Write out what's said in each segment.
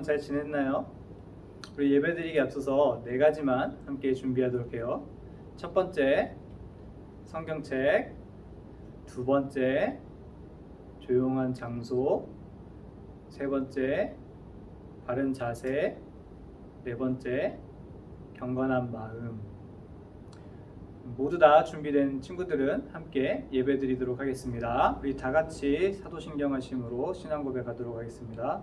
그동안 잘 지냈나요? 우리 예배드리기 앞서서 네 가지만 함께 준비하도록 해요. 첫 번째, 성경책. 두 번째, 조용한 장소. 세 번째, 바른 자세. 네 번째, 경건한 마음. 모두 다 준비된 친구들은 함께 예배 드리도록 하겠습니다. 우리 다 같이 사도신경 하심으로 신앙 고백하도록 하겠습니다.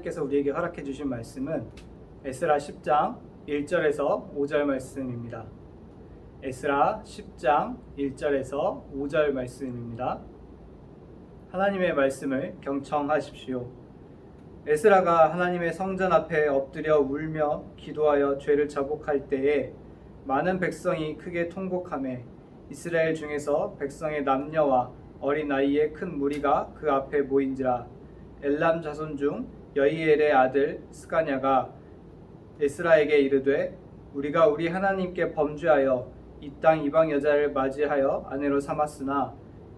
하나님께서 우리에게 허락해 주신 말씀은 에스라 10장 1절에서 5절 말씀입니다. 에스라 10장 1절에서 5절 말씀입니다. 하나님의 말씀을 경청하십시오. 에스라가 하나님의 성전 앞에 엎드려 울며 기도하여 죄를 자복할 때에 많은 백성이 크게 통곡하며 이스라엘 중에서 백성의 남녀와 어린 나이의 큰 무리가 그 앞에 모인지라 엘람 자손 중 여이엘의 아들 스가냐가 에스라에게 이르되 우리가 우리 하나님께 범죄하여 이 땅 이방 여자를 맞이하여 아내로 삼았으나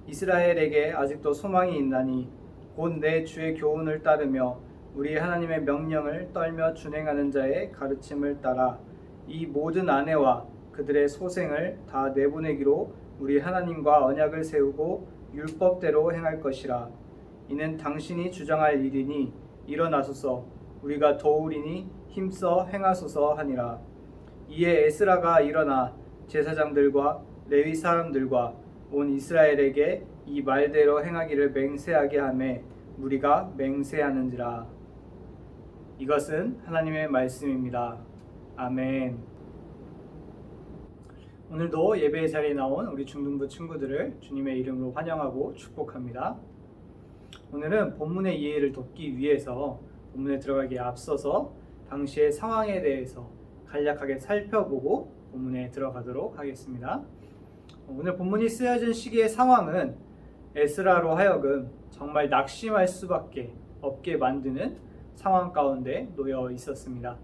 이스라엘에게 아직도 소망이 있나니 곧 내 주의 교훈을 따르며 우리 하나님의 명령을 떨며 준행하는 자의 가르침을 따라 이 모든 아내와 그들의 소생을 다 내보내기로 우리 하나님과 언약을 세우고 율법대로 행할 것이라. 이는 당신이 주장할 일이니 일어나소서 우리가 도우리니 힘써 행하소서 하니라 이에 에스라가 일어나 제사장들과 레위 사람들과 온 이스라엘에게 이 말대로 행하기를 맹세하게 하매 우리가 맹세하는지라 이것은 하나님의 말씀입니다. 아멘. 오늘도 예배 자리에 나온 우리 중등부 친구들을 주님의 이름으로 환영하고 축복합니다. 오늘은 본문의 이해를 돕기 위해서 본문에 들어가기에 앞서서 당시의 상황에 대해서 간략하게 살펴보고 본문에 들어가도록 하겠습니다. 오늘 본문이 쓰여진 시기의 상황은 에스라로 하여금 정말 낙심할 수밖에 없게 만드는 상황 가운데 놓여 있었습니다.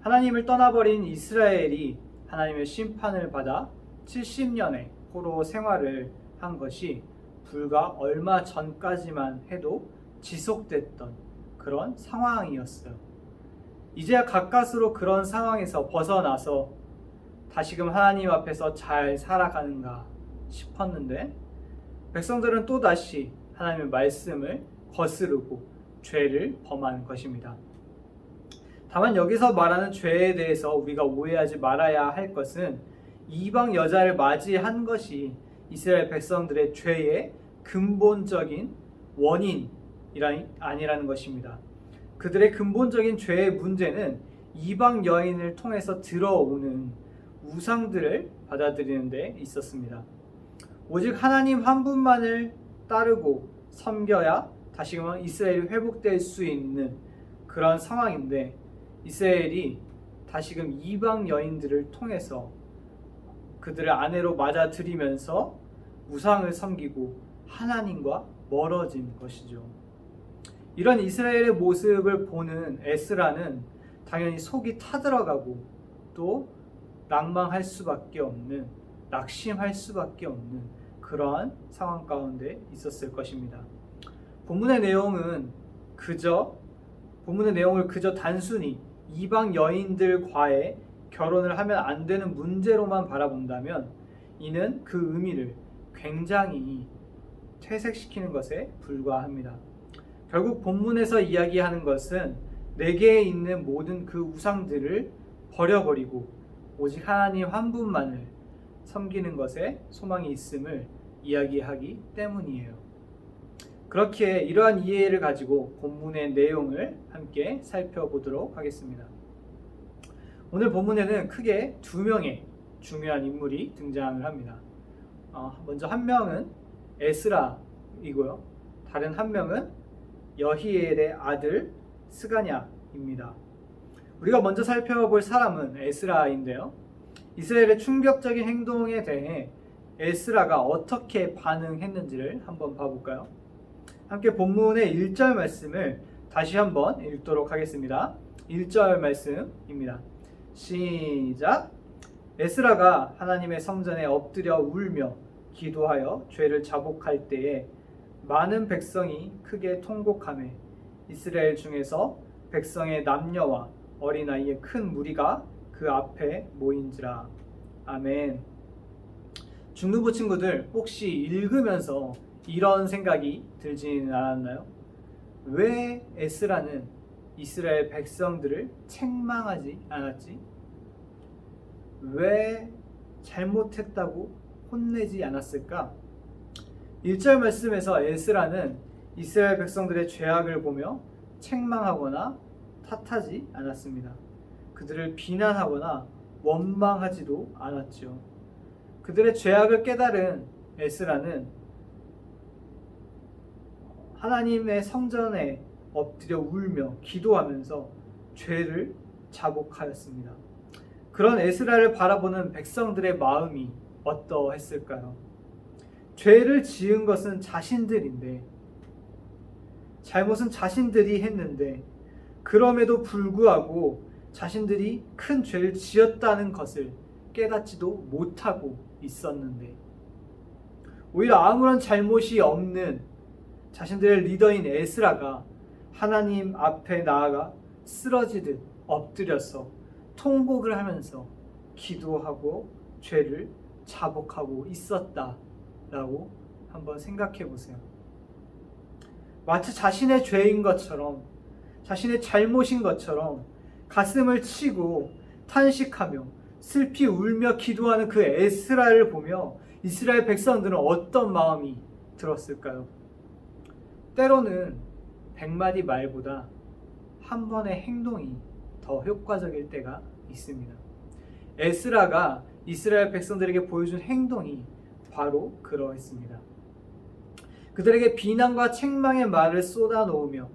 하나님을 떠나버린 이스라엘이 하나님의 심판을 받아 70년의 포로 생활을 한 것이 불과 얼마 전까지만 해도 지속됐던 그런 상황이었어요. 이제야 가까스로 그런 상황에서 벗어나서 다시금 하나님 앞에서 잘 살아가는가 싶었는데 백성들은 또다시 하나님의 말씀을 거스르고 죄를 범하는 것입니다. 다만 여기서 말하는 죄에 대해서 우리가 오해하지 말아야 할 것은 이방 여자를 맞이한 것이 이스라엘 백성들의 죄의 근본적인 원인이라 아니라는 것입니다. 그들의 근본적인 죄의 문제는 이방 여인을 통해서 들어오는 우상들을 받아들이는 데 있었습니다. 오직 하나님 한 분만을 따르고 섬겨야 다시금 이스라엘이 회복될 수 있는 그런 상황인데 이스라엘이 다시금 이방 여인들을 통해서 그들을 아내로 맞아들이면서 우상을 섬기고 하나님과 멀어진 것이죠. 이런 이스라엘의 모습을 보는 에스라는 당연히 속이 타들어가고 또 낭망할 수밖에 없는 낙심할 수밖에 없는 그러한 상황 가운데 있었을 것입니다. 본문의 내용은 그저 본문의 내용을 그저 단순히 이방 여인들과의 결혼을 하면 안 되는 문제로만 바라본다면 이는 그 의미를 굉장히 퇴색시키는 것에 불과합니다. 결국 본문에서 이야기하는 것은 내게 있는 모든 그 우상들을 버려버리고 오직 하나님 한 분만을 섬기는 것에 소망이 있음을 이야기하기 때문이에요. 그렇게 이러한 이해를 가지고 본문의 내용을 함께 살펴보도록 하겠습니다. 오늘 본문에는 크게 두 명의 중요한 인물이 등장을 합니다. 어, 먼저 한 명은 에스라이고요. 다른 한 명은 여히엘의 아들 스가냐입니다. 우리가 먼저 살펴볼 사람은 에스라인데요. 이스라엘의 충격적인 행동에 대해 에스라가 어떻게 반응했는지를 한번 봐볼까요? 함께 본문의 1절 말씀을 다시 한번 읽도록 하겠습니다. 1절 말씀입니다. 시작. 에스라가 하나님의 성전에 엎드려 울며 기도하여 죄를 자복할 때에 많은 백성이 크게 통곡하며 이스라엘 중에서 백성의 남녀와 어린아이의 큰 무리가 그 앞에 모인지라. 아멘. 중등부 친구들 혹시 읽으면서 이런 생각이 들지는 않았나요? 왜 에스라는 이스라엘 백성들을 책망하지 않았지? 왜 잘못했다고 혼내지 않았을까? 1절 말씀에서 에스라는 이스라엘 백성들의 죄악을 보며 책망하거나 탓하지 않았습니다. 그들을 비난하거나 원망하지도 않았죠. 그들의 죄악을 깨달은 에스라는 하나님의 성전에 엎드려 울며 기도하면서 죄를 자복하였습니다. 그런 에스라를 바라보는 백성들의 마음이 어떠했을까요? 죄를 지은 것은 자신들인데 잘못은 자신들이 했는데 그럼에도 불구하고 자신들이 큰 죄를 지었다는 것을 깨닫지도 못하고 있었는데 오히려 아무런 잘못이 없는 자신들의 리더인 에스라가 하나님 앞에 나아가 쓰러지듯 엎드려서 통곡을 하면서 기도하고 죄를 자복하고 있었다라고 한번 생각해 보세요. 마치 자신의 죄인 것처럼 자신의 잘못인 것처럼 가슴을 치고 탄식하며 슬피 울며 기도하는 그 에스라를 보며 이스라엘 백성들은 어떤 마음이 들었을까요? 때로는 백마디 말보다 한 번의 행동이 더 효과적일 때가 있습니다. 에스라가 이스라엘 백성들에게 보여준 행동이 바로 그러했습니다. 그들에게 비난과 책망의 말을 쏟아놓으며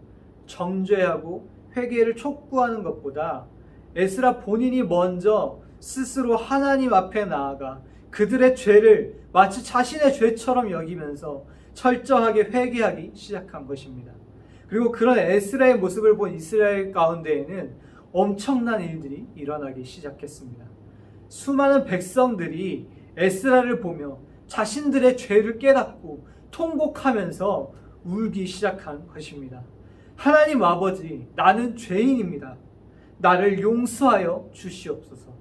정죄하고 회개를 촉구하는 것보다 에스라 본인이 먼저 스스로 하나님 앞에 나아가 그들의 죄를 마치 자신의 죄처럼 여기면서 철저하게 회개하기 시작한 것입니다. 그리고 그런 에스라의 모습을 본 이스라엘 가운데에는 엄청난 일들이 일어나기 시작했습니다. 수많은 백성들이 에스라를 보며 자신들의 죄를 깨닫고 통곡하면서 울기 시작한 것입니다. 하나님 아버지, 나는 죄인입니다. 나를 용서하여 주시옵소서.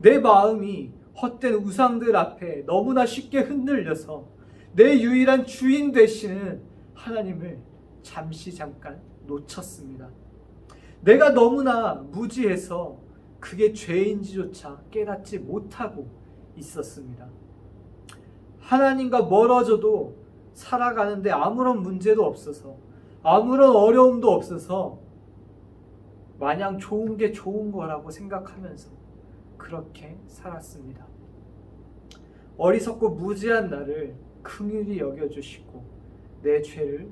내 마음이 헛된 우상들 앞에 너무나 쉽게 흔들려서 내 유일한 주인 되시는 하나님을 잠시 잠깐 놓쳤습니다. 내가 너무나 무지해서 그게 죄인지조차 깨닫지 못하고 있었습니다. 하나님과 멀어져도 살아가는데 아무런 문제도 없어서 아무런 어려움도 없어서 마냥 좋은 게 좋은 거라고 생각하면서 그렇게 살았습니다. 어리석고 무지한 나를 긍휼히 여겨 주시고 내 죄를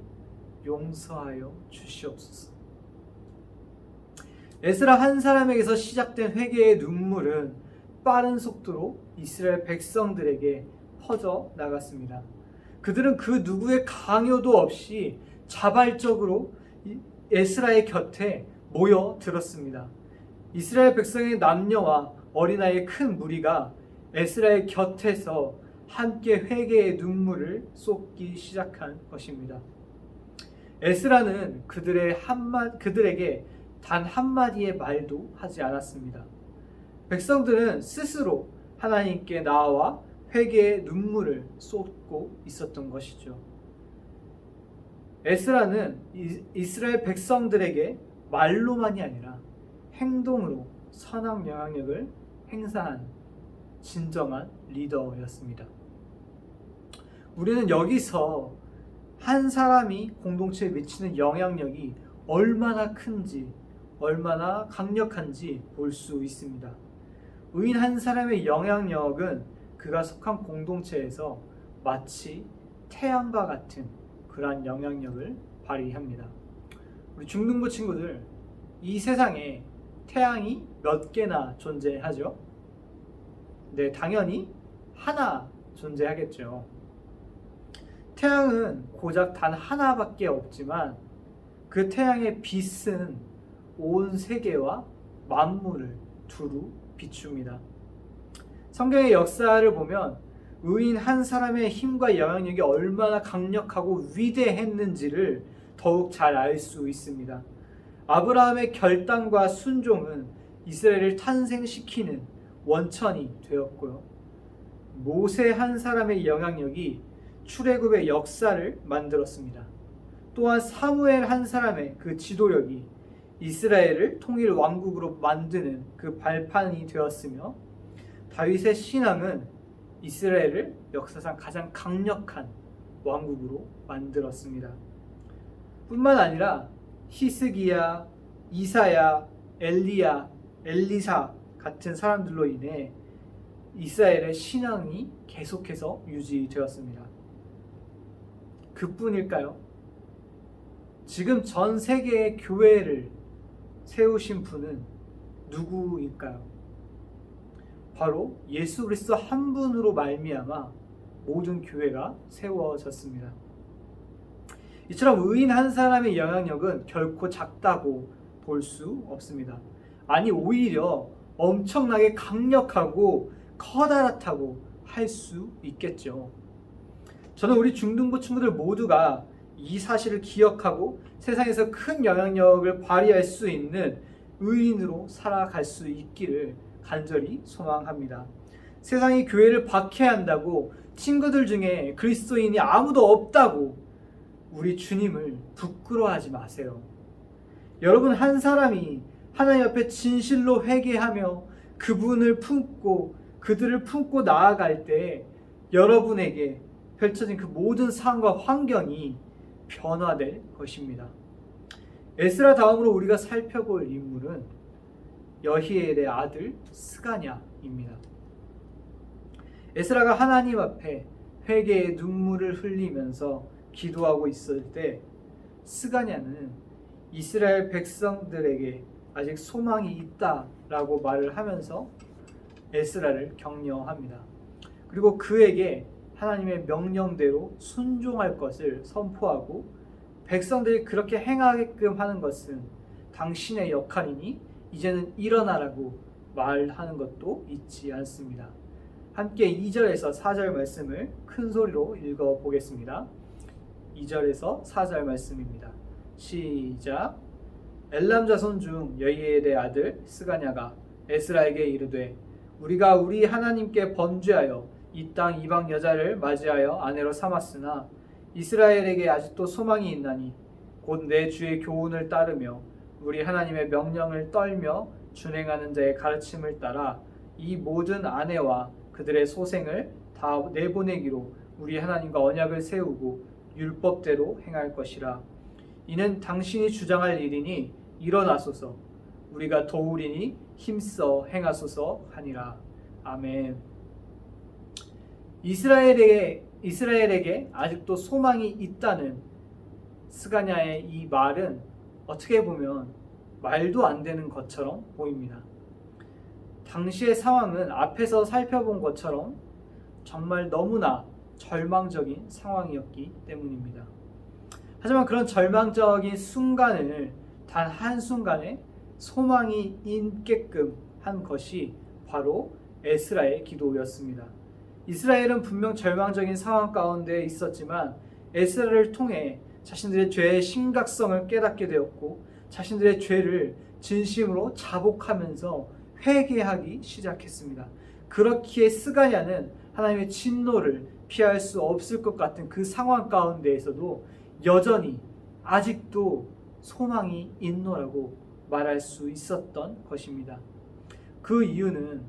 용서하여 주시옵소서. 에스라 한 사람에게서 시작된 회개의 눈물은 빠른 속도로 이스라엘 백성들에게 퍼져 나갔습니다. 그들은 그 누구의 강요도 없이 자발적으로 에스라의 곁에 모여 들었습니다. 이스라엘 백성의 남녀와 어린아이의 큰 무리가 에스라의 곁에서 함께 회개의 눈물을 쏟기 시작한 것입니다. 에스라는 그들의 한마 그들에게 단 한마디의 말도 하지 않았습니다. 백성들은 스스로 하나님께 나와 회개의 눈물을 쏟고 있었던 것이죠. 에스라는 이스라엘 백성들에게 말로만이 아니라 행동으로 선한 영향력을 행사한 진정한 리더였습니다. 우리는 여기서 한 사람이 공동체에 미치는 영향력이 얼마나 큰지, 얼마나 강력한지 볼 수 있습니다. 의인 한 사람의 영향력은 그가 속한 공동체에서 마치 태양과 같은 그러한 영향력을 발휘합니다. 우리 중등부 친구들, 이 세상에 태양이 몇 개나 존재하죠? 네, 당연히 하나 존재하겠죠. 태양은 고작 단 하나밖에 없지만 그 태양의 빛은 온 세계와 만물을 두루 비춥니다. 성경의 역사를 보면 의인 한 사람의 힘과 영향력이 얼마나 강력하고 위대했는지를 더욱 잘 알 수 있습니다. 아브라함의 결단과 순종은 이스라엘을 탄생시키는 원천이 되었고요. 모세 한 사람의 영향력이 출애굽의 역사를 만들었습니다. 또한 사무엘 한 사람의 그 지도력이 이스라엘을 통일 왕국으로 만드는 그 발판이 되었으며 다윗의 신앙은 이스라엘을 역사상 가장 강력한 왕국으로 만들었습니다. 뿐만 아니라 히스기야, 이사야, 엘리야, 엘리사 같은 사람들로 인해 이스라엘의 신앙이 계속해서 유지되었습니다. 그뿐일까요? 지금 전 세계의 교회를 세우신 분은 누구일까요? 바로 예수 그리스도 한 분으로 말미암아 모든 교회가 세워졌습니다. 이처럼 의인 한 사람의 영향력은 결코 작다고 볼 수 없습니다. 아니 오히려 엄청나게 강력하고 커다랗다고 할 수 있겠죠. 저는 우리 중등부 친구들 모두가 이 사실을 기억하고 세상에서 큰 영향력을 발휘할 수 있는 의인으로 살아갈 수 있기를 간절히 소망합니다. 세상이 교회를 박해한다고 친구들 중에 그리스도인이 아무도 없다고 우리 주님을 부끄러워하지 마세요. 여러분 한 사람이 하나님 앞에 진실로 회개하며 그분을 품고 그들을 품고 나아갈 때 여러분에게 펼쳐진 그 모든 상황과 환경이 변화될 것입니다. 에스라 다음으로 우리가 살펴볼 인물은 여히엘의 아들 스가냐입니다. 에스라가 하나님 앞에 회개의 눈물을 흘리면서 기도하고 있을 때 스가냐는 이스라엘 백성들에게 아직 소망이 있다라고 말을 하면서 에스라를 격려합니다. 그리고 그에게 하나님의 명령대로 순종할 것을 선포하고 백성들이 그렇게 행하게끔 하는 것은 당신의 역할이니 이제는 일어나라고 말하는 것도 잊지 않습니다. 함께 2절에서 4절 말씀을 큰 소리로 읽어 보겠습니다. 2절에서 4절 말씀입니다. 시작. 엘람 자손 중 여이엘의 아들 스가냐가 에스라에게 이르되 우리가 우리 하나님께 번죄하여 이 땅 이방 여자를 맞이하여 아내로 삼았으나 이스라엘에게 아직도 소망이 있나니 곧 내 주의 교훈을 따르며 우리 하나님의 명령을 떨며 준행하는 자의 가르침을 따라 이 모든 아내와 그들의 소생을 다 내보내기로 우리 하나님과 언약을 세우고 율법대로 행할 것이라. 이는 당신이 주장할 일이니 일어나소서. 우리가 도우리니 힘써 행하소서 하니라. 아멘. 이스라엘에게 이스라엘에게 아직도 소망이 있다는 스가냐의 이 말은 어떻게 보면 말도 안 되는 것처럼 보입니다. 당시의 상황은 앞에서 살펴본 것처럼 정말 너무나 절망적인 상황이었기 때문입니다. 하지만 그런 절망적인 순간을 단 한순간에 소망이 있게끔 한 것이 바로 에스라의 기도였습니다. 이스라엘은 분명 절망적인 상황 가운데 있었지만 에스라를 통해 자신들의 죄의 심각성을 깨닫게 되었고 자신들의 죄를 진심으로 자복하면서 회개하기 시작했습니다. 그렇기에 스가냐는 하나님의 진노를 피할 수 없을 것 같은 그 상황 가운데에서도 여전히 아직도 소망이 있노라고 말할 수 있었던 것입니다. 그 이유는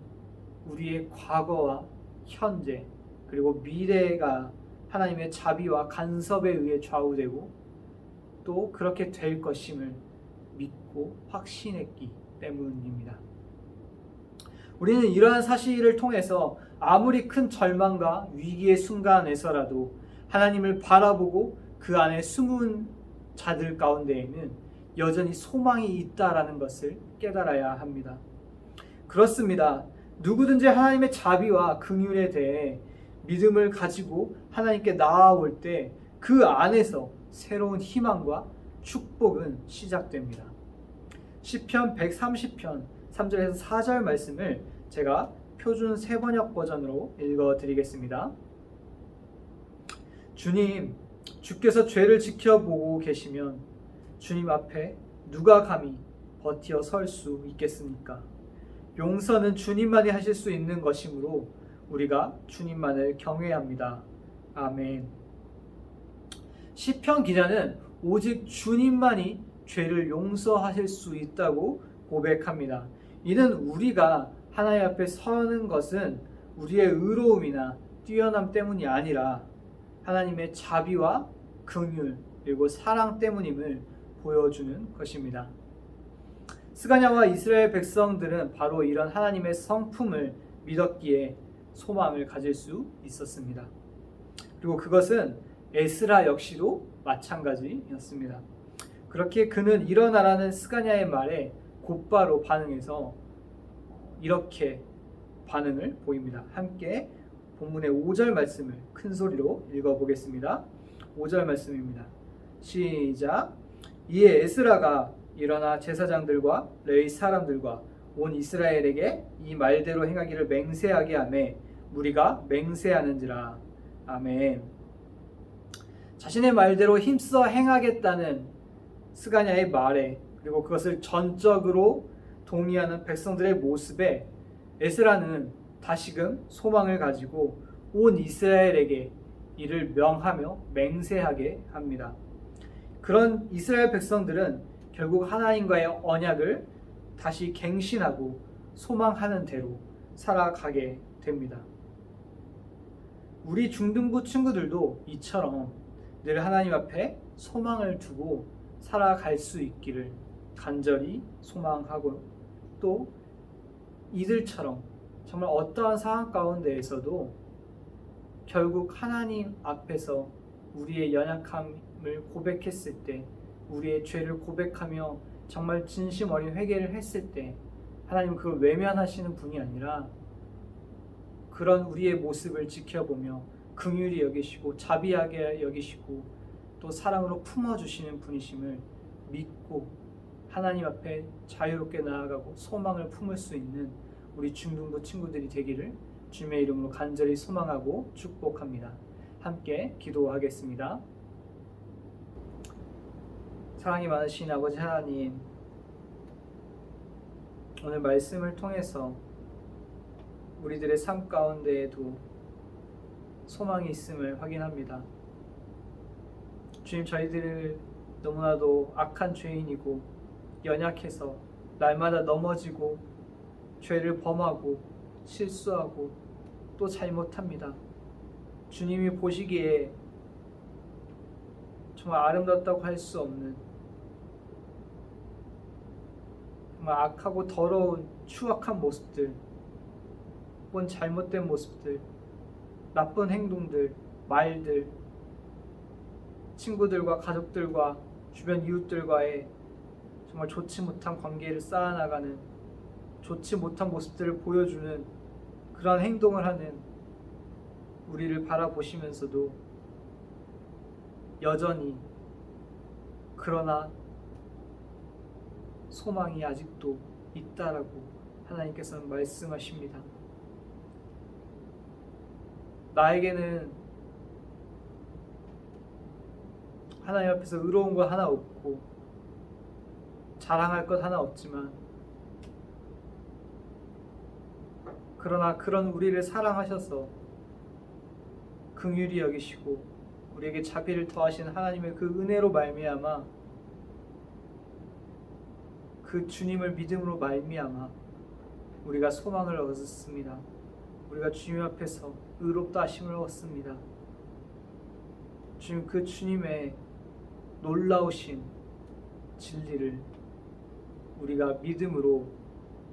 우리의 과거와 현재 그리고 미래가 하나님의 자비와 간섭에 의해 좌우되고 또 그렇게 될 것임을 믿고 확신했기 때문입니다. 우리는 이러한 사실을 통해서 아무리 큰 절망과 위기의 순간에서라도 하나님을 바라보고 그 안에 숨은 자들 가운데에는 여전히 소망이 있다라는 것을 깨달아야 합니다. 그렇습니다. 누구든지 하나님의 자비와 긍휼에 대해 믿음을 가지고 하나님께 나아올 때 그 안에서 새로운 희망과 축복은 시작됩니다. 시편 130편 3절에서 4절 말씀을 제가 표준 세번역 버전으로 읽어 드리겠습니다. 주님, 주께서 죄를 지켜보고 계시면 주님 앞에 누가 감히 버티어 설 수 있겠습니까? 용서는 주님만이 하실 수 있는 것이므로 우리가 주님만을 경외합니다. 아멘. 시편 기자는 오직 주님만이 죄를 용서하실 수 있다고 고백합니다. 이는 우리가 하나님 앞에 서는 것은 우리의 의로움이나 뛰어남 때문이 아니라 하나님의 자비와 긍휼 그리고 사랑 때문임을 보여주는 것입니다. 스가냐와 이스라엘 백성들은 바로 이런 하나님의 성품을 믿었기에 소망을 가질 수 있었습니다. 그리고 그것은 에스라 역시도 마찬가지였습니다. 그렇게 그는 일어나라는 스가냐의 말에 곧바로 반응해서 이렇게 반응을 보입니다. 함께 본문의 5절 말씀을 큰 소리로 읽어보겠습니다. 5절 말씀입니다. 시작. 이에 에스라가 일어나 제사장들과 레위 사람들과 온 이스라엘에게 이 말대로 행하기를 맹세하게 하매 우리가 맹세하는지라. 아멘. 자신의 말대로 힘써 행하겠다는 스가냐의 말에 그리고 그것을 전적으로 동의하는 백성들의 모습에 에스라는 다시금 소망을 가지고 온 이스라엘에게 이를 명하며 맹세하게 합니다. 그런 이스라엘 백성들은 결국 하나님과의 언약을 다시 갱신하고 소망하는 대로 살아가게 됩니다. 우리 중등부 친구들도 이처럼 늘 하나님 앞에 소망을 두고 살아갈 수 있기를 간절히 소망하고 또 이들처럼 정말 어떠한 상황 가운데에서도 결국 하나님 앞에서 우리의 연약함을 고백했을 때 우리의 죄를 고백하며 정말 진심 어린 회개를 했을 때 하나님 그걸 외면하시는 분이 아니라 그런 우리의 모습을 지켜보며 긍휼히 여기시고 자비하게 여기시고 또 사랑으로 품어 주시는 분이심을 믿고 하나님 앞에 자유롭게 나아가고 소망을 품을 수 있는 우리 중등부 친구들이 되기를 주님의 이름으로 간절히 소망하고 축복합니다. 함께 기도하겠습니다. 사랑이 많으신 아버지 하나님, 오늘 말씀을 통해서 우리들의 삶 가운데에도 소망이 있음을 확인합니다. 주님, 저희들 너무나도 악한 죄인이고 연약해서 날마다 넘어지고 죄를 범하고 실수하고 또 잘못합니다. 주님이 보시기에 정말 아름답다고 할 수 없는 정말 악하고 더러운 추악한 모습들, 혹은 잘못된 모습들, 나쁜 행동들, 말들, 친구들과 가족들과 주변 이웃들과의 정말 좋지 못한 관계를 쌓아나가는 좋지 못한 모습들을 보여주는 그러한 행동을 하는 우리를 바라보시면서도 여전히 그러나 소망이 아직도 있다라고 하나님께서는 말씀하십니다. 나에게는 하나님 앞에서 의로운 것 하나 없고 자랑할 것 하나 없지만 그러나 그런 우리를 사랑하셔서 긍휼히 여기시고 우리에게 자비를 더하시는 하나님의 그 은혜로 말미암아 그 주님을 믿음으로 말미암아 우리가 소망을 얻었습니다. 우리가 주님 앞에서 의롭다 하심을 얻습니다. 주님 그 주님의 놀라우신 진리를 우리가 믿음으로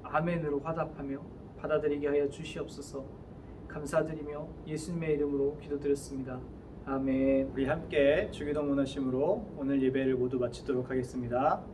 아멘으로 화답하며 받아들이게 하여 주시옵소서. 감사드리며 예수님의 이름으로 기도드렸습니다. 아멘. 우리 함께 주기도 문하심으로 오늘 예배를 모두 마치도록 하겠습니다.